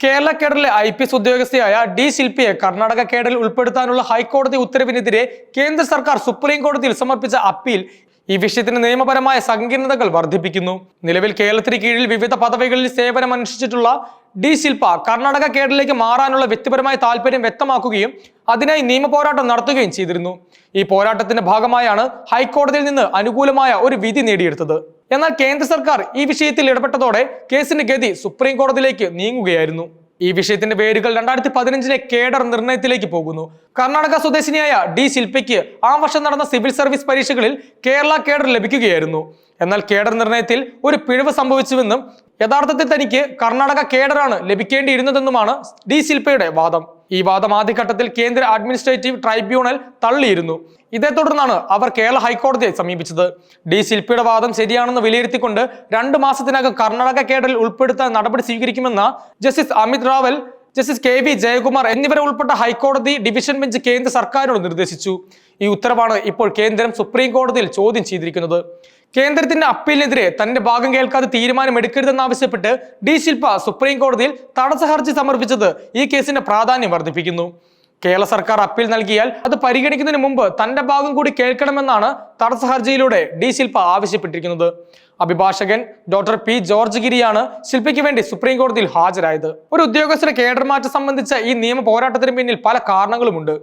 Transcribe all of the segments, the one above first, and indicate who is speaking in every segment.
Speaker 1: കേരള കേഡറിലെ I P S ഉദ്യോഗസ്ഥയായ D ശില്പിയെ കർണാടക കേഡറിൽ ഉൾപ്പെടുത്താനുള്ള ഹൈക്കോടതി ഉത്തരവിനെതിരെ കേന്ദ്ര സർക്കാർ സുപ്രീം കോടതിയിൽ സമർപ്പിച്ച അപ്പീൽ ഈ വിഷയത്തിന് നിയമപരമായ സങ്കീർണതകൾ വർദ്ധിപ്പിക്കുന്നു. നിലവിൽ കേരളത്തിന് കീഴിൽ വിവിധ പദവികളിൽ സേവനമനുഷ്ഠിച്ചിട്ടുള്ള ഡി ശില്പ കർണാടക കേഡറിലേക്ക് മാറാനുള്ള വ്യക്തിപരമായ താല്പര്യം വ്യക്തമാക്കുകയും അതിനായി നിയമ പോരാട്ടം നടത്തുകയും ചെയ്തിരുന്നു. ഈ പോരാട്ടത്തിന്റെ ഭാഗമായാണ് ഹൈക്കോടതിയിൽ നിന്ന് അനുകൂലമായ ഒരു വിധി നേടിയെടുത്തത്. എന്നാൽ കേന്ദ്ര സർക്കാർ ഈ വിഷയത്തിൽ ഇടപെട്ടതോടെ കേസിന്റെ ഗതി സുപ്രീം കോടതിയിലേക്ക് നീങ്ങുകയായിരുന്നു. ഈ വിഷയത്തിന്റെ പേരുകൾ രണ്ടായിരത്തി പതിനഞ്ചിലെ കേഡർ നിർണയത്തിലേക്ക് പോകുന്നു. കർണാടക സ്വദേശിനിയായ ഡി ശില്പയ്ക്ക് ആ വർഷം നടന്ന സിവിൽ സർവീസ് പരീക്ഷകളിൽ കേരള കേഡർ ലഭിക്കുകയായിരുന്നു. എന്നാൽ കേഡർ നിർണയത്തിൽ ഒരു പിഴവ് സംഭവിച്ചുവെന്നും യഥാർത്ഥത്തിൽ തനിക്ക് കർണാടക കേഡറാണ് ലഭിക്കേണ്ടിയിരുന്നതെന്നുമാണ് ഡി ശില്പയുടെ വാദം. ഈ വാദം ആദ്യഘട്ടത്തിൽ കേന്ദ്ര അഡ്മിനിസ്ട്രേറ്റീവ് ട്രൈബ്യൂണൽ തള്ളിയിരുന്നു. ഇതേ തുടർന്നാണ് അവർ കേരള ഹൈക്കോടതിയെ സമീപിച്ചത്. ഡി ശില്പിയുടെ വാദം ശരിയാണെന്ന് വിലയിരുത്തിക്കൊണ്ട് രണ്ട് മാസത്തിനകം കർണാടക കേഡറിൽ ഉൾപ്പെടുത്താൻ നടപടി സ്വീകരിക്കുമെന്ന justice Amit Rawal justice K V Jayakumar എന്നിവരെ ഉൾപ്പെട്ട ഹൈക്കോടതി ഡിവിഷൻ ബെഞ്ച് കേന്ദ്ര സർക്കാരിനോട് നിർദ്ദേശിച്ചു. ഈ ഉത്തരവാണ് ഇപ്പോൾ കേന്ദ്രം സുപ്രീം കോടതിയിൽ ചോദ്യം ചെയ്തിരിക്കുന്നത്. കേന്ദ്രത്തിന്റെ അപ്പീലിനെതിരെ തന്റെ ഭാഗം കേൾക്കാതെ തീരുമാനമെടുക്കരുതെന്നാവശ്യപ്പെട്ട് ഡി ശില്പ സുപ്രീം കോടതിയിൽ തടസ്സ ഹർജി സമർപ്പിച്ചത് ഈ കേസിന്റെ പ്രാധാന്യം വർദ്ധിപ്പിക്കുന്നു. കേരള സർക്കാർ അപ്പീൽ നൽകിയാൽ അത് പരിഗണിക്കുന്നതിന് മുമ്പ് തന്റെ ഭാഗം കൂടി കേൾക്കണമെന്നാണ് തടസ്സ ഹർജിയിലൂടെ ഡി ശില്പ ആവശ്യപ്പെട്ടിരിക്കുന്നത്. അഭിഭാഷകൻ ഡോക്ടർ പി. ജോർജ് ഗിരിയാണ് ശില്പയ്ക്ക് വേണ്ടി സുപ്രീം കോടതിയിൽ ഹാജരായത്. ഒരു ഉദ്യോഗസ്ഥരെ കേഡർ മാറ്റം സംബന്ധിച്ച ഈ നിയമ പോരാട്ടത്തിന് പിന്നിൽ പല കാരണങ്ങളുമുണ്ട്.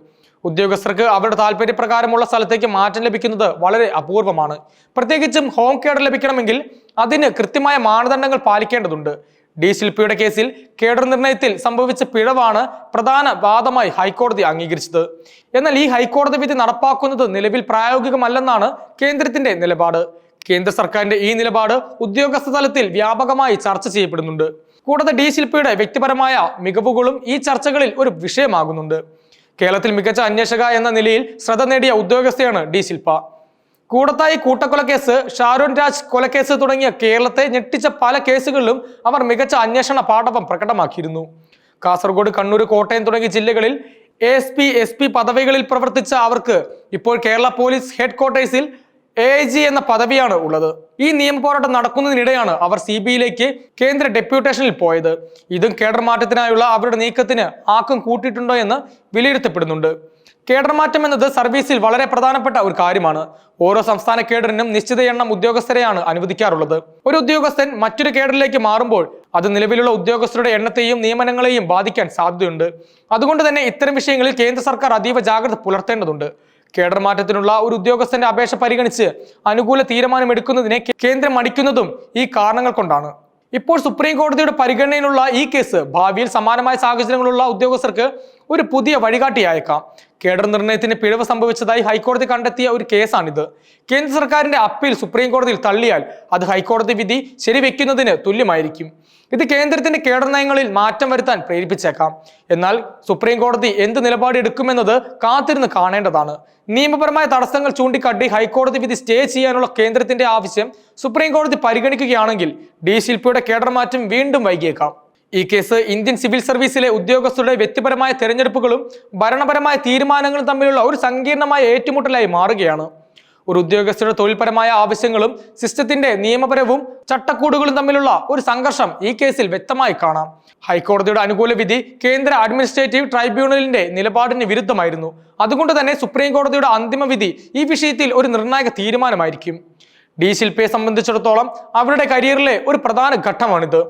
Speaker 1: ഉദ്യോഗസ്ഥർക്ക് അവരുടെ താല്പര്യപ്രകാരമുള്ള സ്ഥലത്തേക്ക് മാറ്റം ലഭിക്കുന്നത് വളരെ അപൂർവമാണ്. പ്രത്യേകിച്ചും ഹോം കേഡർ ലഭിക്കണമെങ്കിൽ അതിന് കൃത്യമായ മാനദണ്ഡങ്ങൾ പാലിക്കേണ്ടതുണ്ട്. ഡി ശില്പിയുടെ കേസിൽ കേഡർ നിർണയത്തിൽ സംഭവിച്ച പിഴവാണ് പ്രധാന വാദമായി ഹൈക്കോടതി അംഗീകരിച്ചത്. എന്നാൽ ഈ ഹൈക്കോടതി വിധി നടപ്പാക്കുന്നത് നിലവിൽ പ്രായോഗികമല്ലെന്നാണ് കേന്ദ്രത്തിന്റെ നിലപാട്. കേന്ദ്ര സർക്കാരിന്റെ ഈ നിലപാട് ഉദ്യോഗസ്ഥ തലത്തിൽ വ്യാപകമായി ചർച്ച ചെയ്യപ്പെടുന്നുണ്ട്. കൂടാതെ ഡി ശില്പിയുടെ വ്യക്തിപരമായ മികവുകളും ഈ ചർച്ചകളിൽ ഒരു വിഷയമാകുന്നുണ്ട്. കേരളത്തിൽ മികച്ച അന്വേഷക എന്ന നിലയിൽ ശ്രദ്ധ നേടിയ ഉദ്യോഗസ്ഥയാണ് ഡി ശില്പ. കൂടത്തായി കൂട്ടക്കൊലക്കേസ് ഷാരൂൺ രാജ് കൊലക്കേസ് തുടങ്ങിയ കേരളത്തെ ഞെട്ടിച്ച പല കേസുകളിലും അവർ മികച്ച അന്വേഷണ പാഠവം പ്രകടമാക്കിയിരുന്നു. കാസർഗോഡ് കണ്ണൂർ കോട്ടയം തുടങ്ങിയ ജില്ലകളിൽ A S P S P പദവികളിൽ പ്രവർത്തിച്ച അവർക്ക് ഇപ്പോൾ കേരള പോലീസ് ഹെഡ് ക്വാർട്ടേഴ്സിൽ എ ജി എന്ന പദവിയാണ് ഉള്ളത്. ഈ നിയമപോരാട്ടം നടക്കുന്നതിനിടെയാണ് അവർ സി ബി ഐയിലേക്ക് കേന്ദ്ര ഡെപ്യൂട്ടേഷനിൽ പോയത്. ഇതും കേഡർ മാറ്റത്തിനായുള്ള അവരുടെ നീക്കത്തിന് ആക്കം കൂട്ടിയിട്ടുണ്ടോ എന്ന് വിലയിരുത്തപ്പെടുന്നുണ്ട്. കേഡർ മാറ്റം എന്നത് സർവീസിൽ വളരെ പ്രധാനപ്പെട്ട ഒരു കാര്യമാണ്. ഓരോ സംസ്ഥാന കേഡറിനും നിശ്ചിത എണ്ണം ഉദ്യോഗസ്ഥരെയാണ് അനുവദിക്കാറുള്ളത്. ഒരു ഉദ്യോഗസ്ഥൻ മറ്റൊരു കേഡറിലേക്ക് മാറുമ്പോൾ അത് നിലവിലുള്ള ഉദ്യോഗസ്ഥരുടെ എണ്ണത്തെയും നിയമനങ്ങളെയും ബാധിക്കാൻ സാധ്യതയുണ്ട്. അതുകൊണ്ട് തന്നെ ഇത്തരം വിഷയങ്ങളിൽ കേന്ദ്ര സർക്കാർ അതീവ ജാഗ്രത പുലർത്തേണ്ടതുണ്ട്. കേഡർ മാറ്റത്തിനുള്ള ഒരു ഉദ്യോഗസ്ഥന്റെ അപേക്ഷ പരിഗണിച്ച് അനുകൂല തീരുമാനമെടുക്കുന്നതിനെ കേന്ദ്രം അടിക്കുന്നതും ഈ കാരണങ്ങൾ കൊണ്ടാണ്. ഇപ്പോൾ സുപ്രീം കോടതിയുടെ പരിഗണനയിലുള്ള ഈ കേസ് ഭാവിയിൽ സമാനമായ സാഹചര്യങ്ങളുള്ള ഉദ്യോഗസ്ഥർക്ക് ഒരു പുതിയ വഴികാട്ടിയായേക്കാം. കേഡർ നിർണയത്തിന് പിഴവ് സംഭവിച്ചതായി ഹൈക്കോടതി കണ്ടെത്തിയ ഒരു കേസാണിത്. കേന്ദ്ര സർക്കാരിന്റെ അപ്പീൽ സുപ്രീം കോടതിയിൽ തള്ളിയാൽ അത് ഹൈക്കോടതി വിധി ശരിവെക്കുന്നതിന് തുല്യമായിരിക്കും. ഇത് കേന്ദ്രത്തിന്റെ കേഡർ നയങ്ങളിൽ മാറ്റം വരുത്താൻ പ്രേരിപ്പിച്ചേക്കാം. എന്നാൽ സുപ്രീം കോടതി എന്ത് നിലപാട് എടുക്കുമെന്നത് കാത്തിരുന്ന് കാണേണ്ടതാണ്. നിയമപരമായ തടസ്സങ്ങൾ ചൂണ്ടിക്കാട്ടി ഹൈക്കോടതി വിധി സ്റ്റേ ചെയ്യാനുള്ള കേന്ദ്രത്തിന്റെ ആവശ്യം സുപ്രീം കോടതി പരിഗണിക്കുകയാണെങ്കിൽ ഡി ശില്പിയുടെ കേഡർ മാറ്റം വീണ്ടും വൈകിയേക്കാം. ഈ കേസ് ഇന്ത്യൻ സിവിൽ സർവീസിലെ ഉദ്യോഗസ്ഥരുടെ വ്യക്തിപരമായ തെരഞ്ഞെടുപ്പുകളും ഭരണപരമായ തീരുമാനങ്ങളും തമ്മിലുള്ള ഒരു സങ്കീർണമായ ഏറ്റുമുട്ടലായി മാറുകയാണ്. ഒരു ഉദ്യോഗസ്ഥരുടെ തൊഴിൽപരമായ ആവശ്യങ്ങളും സിസ്റ്റത്തിന്റെ നിയമപരവും ചട്ടക്കൂടുകളും തമ്മിലുള്ള ഒരു സംഘർഷം ഈ കേസിൽ വ്യക്തമായി കാണാം. ഹൈക്കോടതിയുടെ അനുകൂല വിധി കേന്ദ്ര അഡ്മിനിസ്ട്രേറ്റീവ് ട്രൈബ്യൂണലിന്റെ നിലപാടിന് വിരുദ്ധമായിരുന്നു. അതുകൊണ്ട് തന്നെ സുപ്രീം കോടതിയുടെ അന്തിമ വിധി ഈ വിഷയത്തിൽ ഒരു നിർണായക തീരുമാനമായിരിക്കും. ഡി ശില്പയെ സംബന്ധിച്ചിടത്തോളം അവരുടെ കരിയറിലെ ഒരു പ്രധാന ഘട്ടമാണിത്.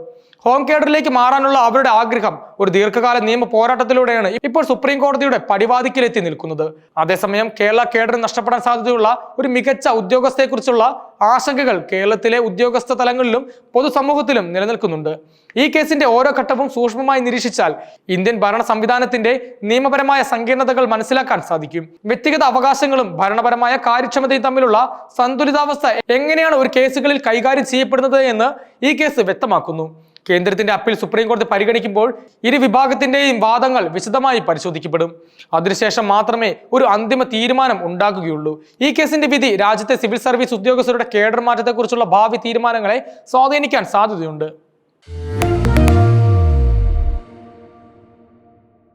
Speaker 1: ഹോം കേഡറിലേക്ക് മാറാനുള്ള അവരുടെ ആഗ്രഹം ഒരു ദീർഘകാല നിയമ പോരാട്ടത്തിലൂടെയാണ് ഇപ്പോൾ സുപ്രീം കോടതിയുടെ പടിവാതിക്കലെത്തി നിൽക്കുന്നത്. അതേസമയം കേരള കേഡർ നഷ്ടപ്പെടാൻ സാധ്യതയുള്ള ഒരു മികച്ച ഉദ്യോഗസ്ഥയെക്കുറിച്ചുള്ള ആശങ്കകൾ കേരളത്തിലെ ഉദ്യോഗസ്ഥ തലങ്ങളിലും പൊതുസമൂഹത്തിലും നിലനിൽക്കുന്നുണ്ട്. ഈ കേസിന്റെ ഓരോ ഘട്ടവും സൂക്ഷ്മമായി നിരീക്ഷിച്ചാൽ ഇന്ത്യൻ ഭരണ സംവിധാനത്തിന്റെ നിയമപരമായ സങ്കീർണതകൾ മനസ്സിലാക്കാൻ സാധിക്കും. വ്യക്തിഗത അവകാശങ്ങളും ഭരണപരമായ കാര്യക്ഷമതയും തമ്മിലുള്ള സന്തുലിതാവസ്ഥ എങ്ങനെയാണ് ഒരു കേസുകളിൽ കൈകാര്യം ചെയ്യപ്പെടുന്നത് എന്ന് ഈ കേസ് വ്യക്തമാക്കുന്നു. കേന്ദ്രത്തിന്റെ അപ്പീൽ സുപ്രീം കോടതി പരിഗണിക്കുമ്പോൾ ഇരു വിഭാഗത്തിന്റെയും വാദങ്ങൾ വിശദമായി പരിശോധിക്കപ്പെടും. അതിനുശേഷം മാത്രമേ ഒരു അന്തിമ തീരുമാനം ഉണ്ടാകുകയുള്ളൂ. ഈ കേസിന്റെ വിധി രാജ്യത്തെ സിവിൽ സർവീസ് ഉദ്യോഗസ്ഥരുടെ കേഡർ മാറ്റത്തെക്കുറിച്ചുള്ള ഭാവി തീരുമാനങ്ങളെ സ്വാധീനിക്കാൻ സാധ്യതയുണ്ട്.